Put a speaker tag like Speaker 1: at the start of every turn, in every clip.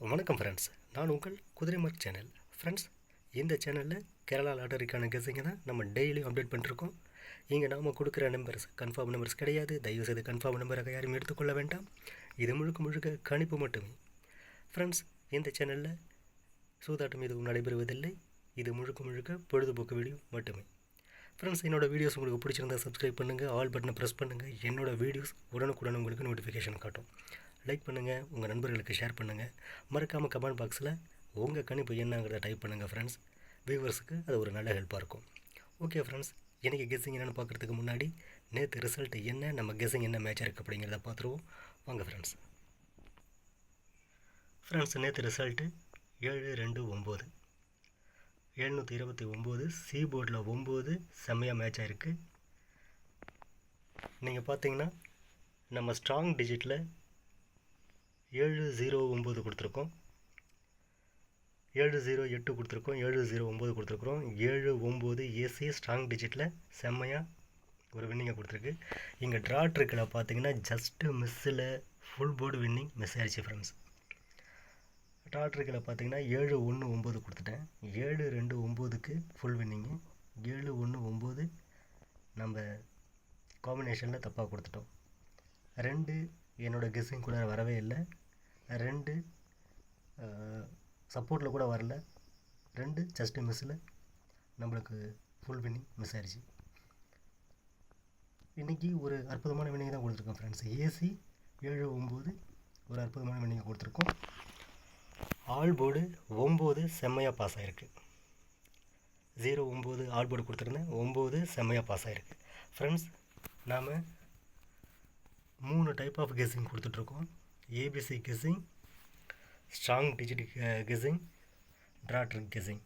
Speaker 1: வணக்கம் ஃப்ரெண்ட்ஸ் நான் உங்கள் குதிரைமார்க் சேனல் ஃப்ரெண்ட்ஸ் இந்த சேனலில் கேரளா லாட்டரிக்கான கெஸிங்கை தான் நம்ம டெய்லியும் அப்டேட் பண்ணிருக்கோம். இங்கே நாம் கொடுக்குற நம்பர்ஸ் கன்ஃபார்ம் நம்பர்ஸ் கிடையாது. தயவுசெய்து கன்ஃபார்ம் நம்பரை யாரும் எடுத்துக்கொள்ள வேண்டாம். இது முழுக்க முழுக்க கணிப்பு மட்டுமே. ஃப்ரெண்ட்ஸ் இந்த சேனலில் சூதாட்டம் எதுவும் நடைபெறுவதில்லை. இது முழுக்க முழுக்க பொழுதுபோக்கு வீடியோ மட்டுமே. ஃப்ரெண்ட்ஸ் என்னோடய வீடியோஸ் உங்களுக்கு பிடிச்சிருந்தா சப்ஸ்கிரைப் பண்ணுங்கள் ஆல் பட்டனை ப்ரெஸ் பண்ணுங்கள் என்னோடய வீடியோஸ் உடனுக்குடன் உங்களுக்கு நோட்டிஃபிகேஷன் காட்டும். லைக் பண்ணுங்கள் உங்கள் நண்பர்களுக்கு ஷேர் பண்ணுங்கள் மறக்காமல் கமெண்ட் பாக்ஸில் உங்கள் கணிப்பு என்னங்கிறத டைப் பண்ணுங்கள் ஃப்ரெண்ட்ஸ் வியூவர்ஸுக்கு அது ஒரு நல்ல ஹெல்ப்பாக இருக்கும். ஓகே ஃப்ரெண்ட்ஸ் இன்றைக்கி கெஸ்ஸிங் என்னென்னு பார்க்குறதுக்கு முன்னாடி நேற்று ரிசல்ட் என்ன நம்ம கெஸ்ஸிங் என்ன மேட்சாக இருக்குது அப்படிங்கிறத பார்த்துருவோம். வாங்க ஃப்ரெண்ட்ஸ் ஃப்ரெண்ட்ஸ் நேற்று ரிசல்ட்டு ஏழு ரெண்டு ஒம்பது. எழுநூற்றி இருபத்தி ஒம்பது சி போர்டில் ஒம்பது செம்மையாக மேட்ச் ஆகிருக்கு நீங்கள் பார்த்தீங்கன்னா நம்ம ஸ்ட்ராங் டிஜிட்டில் ஏழு ஜீரோ ஒம்பது கொடுத்துருக்கோம். ஏழு ஜீரோ எட்டு கொடுத்துருக்கோம். ஏழு ஜீரோ ஒம்பது கொடுத்துருக்குறோம். ஏழு ஒம்பது ஏசி ஸ்ட்ராங் டிஜிட்டில் செம்மையாக ஒரு வின்னிங்கை கொடுத்துருக்கு. இங்கே ட்ராட்ருக்கில் பார்த்தீங்கன்னா ஜஸ்ட்டு மிஸ்ஸில் ஃபுல் போர்டு வின்னிங் மிஸ் ஆயிடுச்சு ஃப்ரெண்ட்ஸ் ட்ரா பார்த்தீங்கன்னா ஏழு ஒன்று ஒம்பது கொடுத்துட்டேன். ஏழு ரெண்டு ஒம்போதுக்கு ஃபுல் வின்னிங்கு ஏழு ஒன்று ஒம்பது நம்ம காம்பினேஷனில் தப்பாக கொடுத்துட்டோம். ரெண்டு என்னோடய கெஸ்ஸிங் கூட வரவே இல்லை. ரெண்டு சப்போர்ட்டில் கூட வரல. ரெண்டு ஜஸ்ட்டு மிஸ்ஸில் நம்மளுக்கு ஃபுல் வின்னிங் மிஸ் ஆயிடுச்சு இன்றைக்கி ஒரு அற்புதமான வின்னிங் தான் கொடுத்துருக்கோம் ஃப்ரெண்ட்ஸ் ஏசி ஏழு ஒம்பது ஒரு அற்புதமான வின்னிங்கை கொடுத்துருக்கோம். ஆல் போர்டு ஒம்பது செம்மையாக பாஸ் ஆகிருக்கு ஜீரோ ஒம்பது ஆல் போர்டு கொடுத்துருந்தேன். ஒம்பது செம்மையாக பாஸ் ஆகிருக்கு ஃப்ரெண்ட்ஸ் நாம் மூணு டைப் ஆஃப் கெஸ்ஸிங் கொடுத்துட்ருக்கோம். ABC guessing strong digit guessing draw trick guessing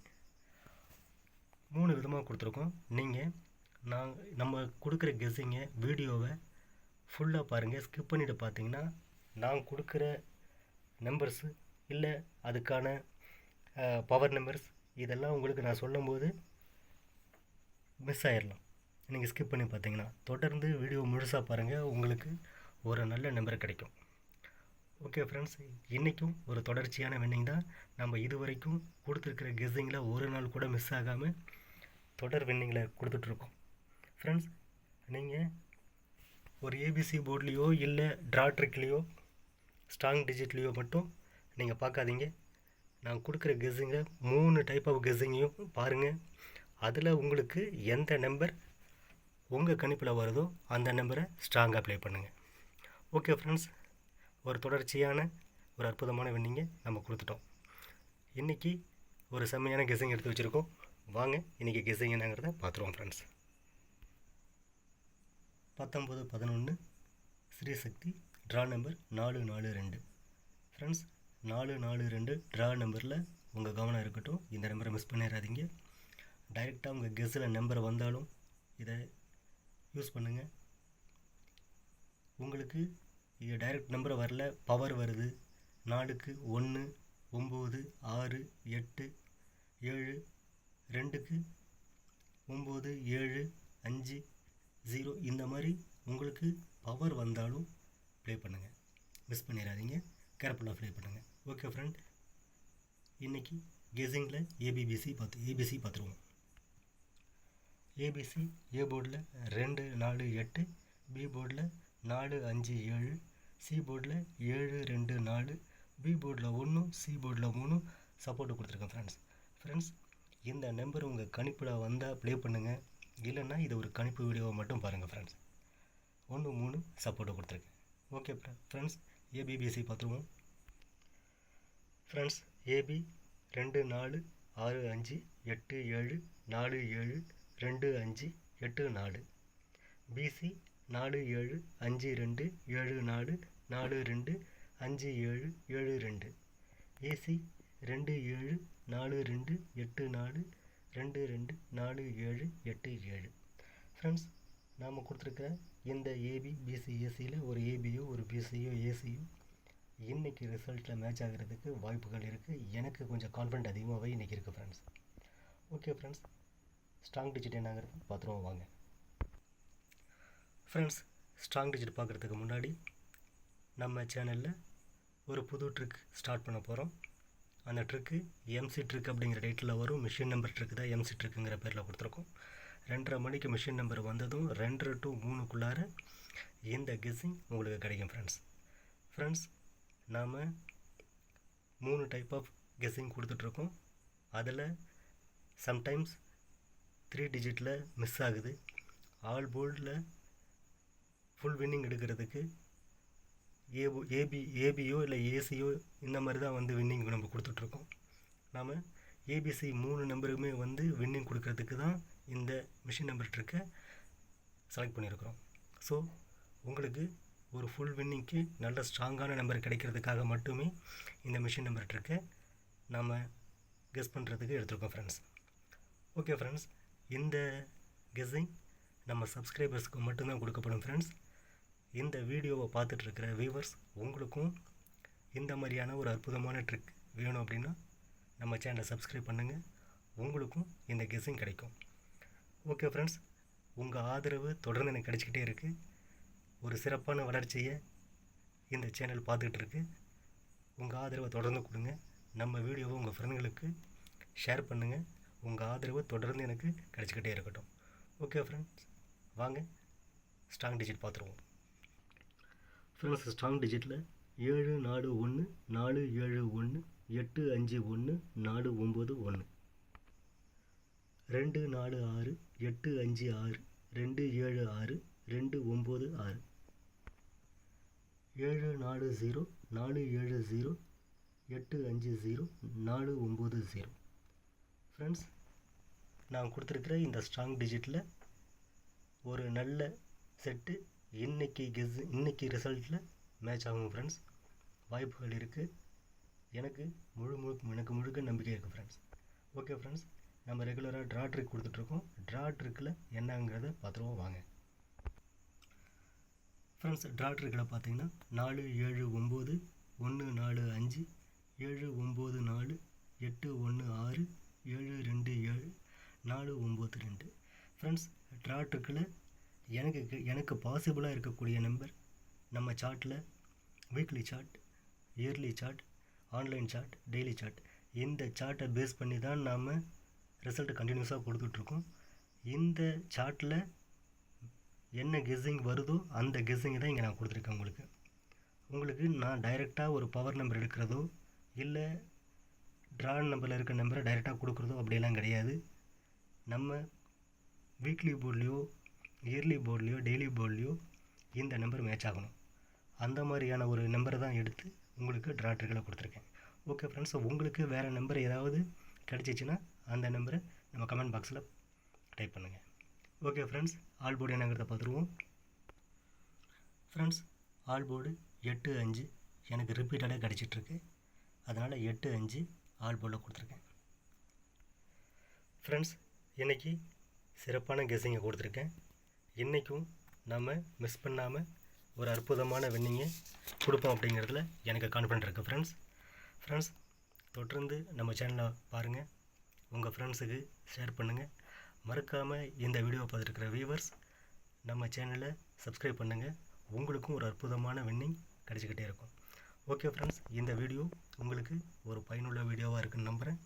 Speaker 1: மூணு விதமாக கொடுத்துருக்கோம். நீங்கள் நான் நம்ம கொடுக்குற கெஸ்ஸிங்கை வீடியோவை ஃபுல்லாக பாருங்கள் ஸ்கிப் பண்ணிவிட்டு பார்த்தீங்கன்னா நான் கொடுக்குற நம்பர்ஸு இல்லை அதுக்கான uh, பவர் நம்பர்ஸ் இதெல்லாம் உங்களுக்கு நான் சொல்லும்போது மிஸ் ஆயிடலாம் நீங்கள் ஸ்கிப் பண்ணி பார்த்தீங்கன்னா தொடர்ந்து வீடியோ முழுசாக பாருங்கள் உங்களுக்கு ஒரு நல்ல நம்பர் கிடைக்கும். ஓகே ஃப்ரெண்ட்ஸ் இன்றைக்கும் ஒரு தொடர்ச்சியான வின்னிங் தான். நம்ம இது வரைக்கும் கொடுத்துருக்கிற கெஸ்ஸிங்கில் ஒரு நாள் கூட மிஸ் ஆகாமல் தொடர் வின்னிங்கில் கொடுத்துட்ருக்கோம் ஃப்ரெண்ட்ஸ் நீங்கள் ஒரு ஏபிசி போர்ட்லேயோ இல்லை ட்ரா ட்ரிக்லேயோ ஸ்ட்ராங் டிஜிட்லேயோ மட்டும் நீங்கள் பார்க்காதீங்க. நான் கொடுக்குற கெஸ்ஸிங்கை மூணு டைப் ஆஃப் கெஸ்ஸிங்கையும் பாருங்கள் அதில் உங்களுக்கு எந்த நம்பர் உங்கள் கணிப்பில் வருதோ அந்த நம்பரை ஸ்ட்ராங்காக ப்ளே பண்ணுங்கள் ஓகே ஃப்ரெண்ட்ஸ் ஒரு தொடர்ச்சியான ஒரு அற்புதமான வின்னிங்கை நம்ம கொடுத்துட்டோம். இன்றைக்கி ஒரு செம்மையான கெஸிங் எடுத்து வச்சுருக்கோம். வாங்க இன்றைக்கி கெஸிங் என்னங்கிறத பார்த்துருவோம் ஃப்ரெண்ட்ஸ் பத்தொம்பது பதினொன்று ஸ்ரீசக்தி ட்ரா நம்பர் நாலு நாலு ரெண்டு. ஃப்ரெண்ட்ஸ் நாலு நாலு ரெண்டு ட்ரா நம்பரில் உங்கள் கவனம் இருக்கட்டும். இந்த நம்பரை மிஸ் பண்ணிடாதீங்க டைரெக்டாக உங்கள் கெஸ்ஸில் நம்பர் வந்தாலும் இதை யூஸ் பண்ணுங்கள் உங்களுக்கு டைரக்ட் நம்பர் வரல பவர் வருது. நாலுக்கு ஒன்று ஒம்பது ஆறு எட்டு ஏழு ரெண்டுக்கு ஒம்பது ஏழு அஞ்சு ஜீரோ இந்த மாதிரி உங்களுக்கு பவர் வந்தாலும் ப்ளே பண்ணுங்கள் மிஸ் பண்ணிடாதீங்க. கேர்ஃபுல்லாக ப்ளே பண்ணுங்கள் ஓகே ஃப்ரெண்ட் இன்றைக்கி கெஸிங்கில் ஏபிபிசி பார்த்து ஏபிசி பார்த்துருவோம் ஏபிசி ஏ போர்டில் ரெண்டு நாலு எட்டு பி போர்டில் நாலு அஞ்சு ஏழு சி போர்டில் ஏழு ரெண்டு நாலு பி போர்டில் ஒன்று சி போர்டில் மூணு சப்போர்ட்டு கொடுத்துருக்கேன் ஃப்ரெண்ட்ஸ் ஃப்ரெண்ட்ஸ் இந்த நம்பர் உங்கள் கணிப்பில் வந்தால் ப்ளே பண்ணுங்கள் இல்லைன்னா இது ஒரு கணிப்பு வீடியோவை மட்டும் பாருங்கள் ஃப்ரெண்ட்ஸ் ஒன்று மூணு சப்போர்ட்டை கொடுத்துருக்கேன். Okay friends A B B C பார்த்துருவோம். ஃப்ரெண்ட்ஸ் ஏபி ரெண்டு நாலு ஆறு அஞ்சு எட்டு ஏழு நாலு ஏழு ரெண்டு அஞ்சு எட்டு நாலு. பிசி நாலு ஏழு அஞ்சு ரெண்டு ஏழு நாலு நாலு ரெண்டு அஞ்சு ஏழு ஏழு ரெண்டு. ஏசி ரெண்டு ஏழு நாலு ரெண்டு எட்டு நாலு ரெண்டு ரெண்டு நாலு ஏழு எட்டு ஏழு. ஃப்ரெண்ட்ஸ் நாம் கொடுத்துருக்க இந்த ஏபி பிசி ஏசியில் ஒரு ஏபியோ ஒரு பிசியோ ஏசியோ இன்றைக்கி ரிசல்ட்டில் மேட்ச் ஆகிறதுக்கு வாய்ப்புகள் இருக்குது எனக்கு கொஞ்சம் கான்ஃபிடென்ட் அதிகமாகவே இன்றைக்கி இருக்குது friends okay friends strong digit என்னங்கிறது பார்த்துருவோம் வாங்க. ஃப்ரெண்ட்ஸ் ஸ்ட்ராங் டிஜிட் பார்க்குறதுக்கு முன்னாடி நம்ம சேனலில் ஒரு புது ட்ரிக் ஸ்டார்ட் பண்ண போகிறோம் அந்த ட்ரிக்கு எம்சி ட்ரிக் அப்படிங்கிற டேட்டில் வரும். மிஷின் நம்பர் ட்ரிக் தான் எம்சி ட்ரிக்குங்கிற பேரில் கொடுத்துருக்கோம். ரெண்டரை மணிக்கு மிஷின் நம்பர் வந்ததும் ரெண்டரை டு மூணுக்குள்ளார இந்த கெஸ்ஸிங் உங்களுக்கு கிடைக்கும் ஃப்ரெண்ட்ஸ் ஃப்ரெண்ட்ஸ் நாம் மூணு டைப் ஆஃப் கெஸ்ஸிங் கொடுத்துட்ருக்கோம். அதில் சம்டைம்ஸ் த்ரீ டிஜிட்டில் மிஸ் ஆகுது. ஆல் போல்டில் ஃபுல் வின்னிங் எடுக்கிறதுக்கு ஏபோ ஏபி ஏபியோ இல்லை ஏசியோ இந்த மாதிரி தான் வந்து வின்னிங் நம்ம கொடுத்துட்ருக்கோம். நாம் ஏபிசி மூணு நம்பருமே வந்து வின்னிங் கொடுக்கறதுக்கு தான் இந்த மிஷின் நம்பர் ட்ரிக்கை செலக்ட் பண்ணியிருக்கிறோம். ஸோ உங்களுக்கு ஒரு ஃபுல் வின்னிங்க்கு நல்ல ஸ்ட்ராங்கான நம்பர் கிடைக்கிறதுக்காக மட்டுமே இந்த மிஷின் நம்பர் ட்ரிக்கை நாம் கெஸ் பண்ணுறதுக்கு எடுத்துருக்கோம் ஃப்ரெண்ட்ஸ் ஓகே ஃப்ரெண்ட்ஸ் இந்த கெஸ்ஸிங் நம்ம சப்ஸ்கிரைபர்ஸ்க்கு மட்டும்தான் கொடுக்கப்படும் ஃப்ரெண்ட்ஸ் இந்த வீடியோவை பார்த்துட்ருக்கிற வியூவர்ஸ் உங்களுக்கும் இந்த மாதிரியான ஒரு அற்புதமான ட்ரிக் வேணும் அப்படின்னா நம்ம சேனலை சப்ஸ்கிரைப் பண்ணுங்கள் உங்களுக்கும் இந்த கெஸ்ஸிங் கிடைக்கும். ஓகே ஃப்ரெண்ட்ஸ் உங்கள் ஆதரவு தொடர்ந்து எனக்கு கிடச்சிக்கிட்டே இருக்குது ஒரு சிறப்பான வளர்ச்சியை இந்த சேனல் பார்த்துக்கிட்டு இருக்கு உங்கள் ஆதரவை தொடர்ந்து கொடுங்க. நம்ம வீடியோவை உங்கள் ஃப்ரெண்டுங்களுக்கு ஷேர் பண்ணுங்கள் உங்கள் ஆதரவு தொடர்ந்து எனக்கு கிடச்சிக்கிட்டே இருக்கட்டும். ஓகே ஃப்ரெண்ட்ஸ் வாங்க ஸ்ட்ராங் டிஜிட் பார்த்துருவோம். ஃப்ரெண்ட்ஸ் ஸ்ட்ராங் டிஜிட்டில் ஏழு நாலு ஒன்று நாலு ஏழு ஒன்று எட்டு அஞ்சு ஒன்று நாலு ஒம்பது ஒன்று ரெண்டு நாலு ஆறு எட்டு அஞ்சு ஆறு ரெண்டு ஏழு ஆறு ரெண்டு ஒம்பது ஆறு. ஏழு நாலு ஜீரோ நாலு ஏழு ஜீரோ எட்டு அஞ்சு ஜீரோ நாலு ஒம்பது ஜீரோ. ஃப்ரெண்ட்ஸ் நான் கொடுத்துருக்கிற இந்த ஸ்ட்ராங் டிஜிட்டில் ஒரு நல்ல செட்டு இன்னைக்கு கெஸ் இன்னைக்கு ரிசல்ட்டில் மேட்ச் ஆகும் ஃப்ரெண்ட்ஸ் வாய்ப்புகள் இருக்குது எனக்கு முழு முழு எனக்கு முழுக்க நம்பிக்கை இருக்குது ஃப்ரெண்ட்ஸ் ஓகே ஃப்ரெண்ட்ஸ் நம்ம ரெகுலராக ட்ரா ட்ரிக் கொடுத்துட்ருக்கோம். ட்ரா ட்ரிக்கில் என்னங்கிறத பார்த்துருவோம் வாங்க. ஃப்ரெண்ட்ஸ் ட்ரா ட்ரிக்கில் பார்த்தீங்கன்னா நாலு ஏழு ஒம்பது ஒன்று நாலு அஞ்சு ஏழு ஒம்பது நாலு எட்டு ஒன்று ஆறு ஏழு ரெண்டு ஏழு நாலு ஒம்பது ரெண்டு. ஃப்ரெண்ட்ஸ் ட்ரா ட்ரிக்கில் எனக்கு எனக்கு பாசிபிளாக இருக்கக்கூடிய நம்பர் நம்ம சார்ட்டில் weekly chart yearly chart online chart daily chart இந்த சார்ட்டை பேஸ் பண்ணி தான் நாம் ரிசல்ட் கண்டினியூஸாக கொடுத்துட்ருக்கோம். இந்த சார்ட்டில் என்ன கெஸ்ஸிங் வருதோ அந்த கெஸ்ஸிங் தான் இங்கே நான் கொடுத்துருக்கேன் உங்களுக்கு. உங்களுக்கு நான் டைரெக்டாக ஒரு பவர் நம்பர் எடுக்கிறதோ இல்லை ட்ரா நம்பரில் இருக்க நம்பரை டைரெக்டாக கொடுக்குறதோ அப்படியெல்லாம் கிடையாது. நம்ம வீக்லி போர்ட்லேயோ இயர்லி போர்ட்லேயோ டெய்லி போர்ட்லேயோ இந்த நம்பர் மேட்ச் ஆகணும். அந்த மாதிரியான ஒரு நம்பரை தான் எடுத்து உங்களுக்கு ட்ரா கொடுத்துருக்கேன். ஓகே ஃப்ரெண்ட்ஸ் உங்களுக்கு வேறு நம்பர் ஏதாவது கிடச்சிச்சின்னா அந்த நம்பரை நம்ம கமெண்ட் பாக்ஸில் டைப் பண்ணுங்கள் ஓகே ஃப்ரெண்ட்ஸ் ஆல் போர்டு என்னங்கிறத பார்த்துருவோம். ஃப்ரெண்ட்ஸ் ஆல் போர்டு எட்டு அஞ்சு எனக்கு ரிப்பீட்டடாக கிடச்சிட்ருக்கு. அதனால் எட்டு அஞ்சு ஆல் போர்டில் கொடுத்துருக்கேன். ஃப்ரெண்ட்ஸ் இன்றைக்கி சிறப்பான கெஸ்ஸிங்கை கொடுத்துருக்கேன். இன்றைக்கும் நம்ம மிஸ் பண்ணாமல் ஒரு அற்புதமான வின்னிங்கை கொடுப்போம் அப்படிங்கிறதுல எனக்கு கான்ஃபிடென்ட் இருக்குது ஃப்ரெண்ட்ஸ் ஃப்ரெண்ட்ஸ் தொடர்ந்து நம்ம சேனலை பாருங்கள் உங்கள் ஃப்ரெண்ட்ஸுக்கு ஷேர் பண்ணுங்கள் மறக்காமல் இந்த வீடியோ பார்த்துருக்கிற வியூவர்ஸ் நம்ம சேனலை சப்ஸ்கிரைப் பண்ணுங்கள் உங்களுக்கும் ஒரு அற்புதமான வின்னிங் கிடச்சிக்கிட்டே இருக்கும். ஓகே ஃப்ரெண்ட்ஸ் இந்த வீடியோ உங்களுக்கு ஒரு பயனுள்ள வீடியோவாக இருக்குன்னு நம்புகிறேன்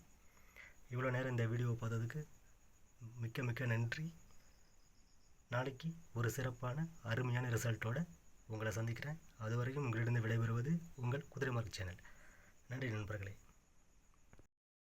Speaker 1: இவ்வளோ நேரம் இந்த வீடியோவை பார்த்ததுக்கு மிக்க மிக்க நன்றி. நாளைக்கு ஒரு சிறப்பான அருமையான ரிசல்ட்டோட உங்களை சந்திக்கிறேன். அது வரைக்கும் உங்களிடம் விடைபெறுவது உங்கள் குதிரை மார்க் சேனல். நன்றி நண்பர்களே.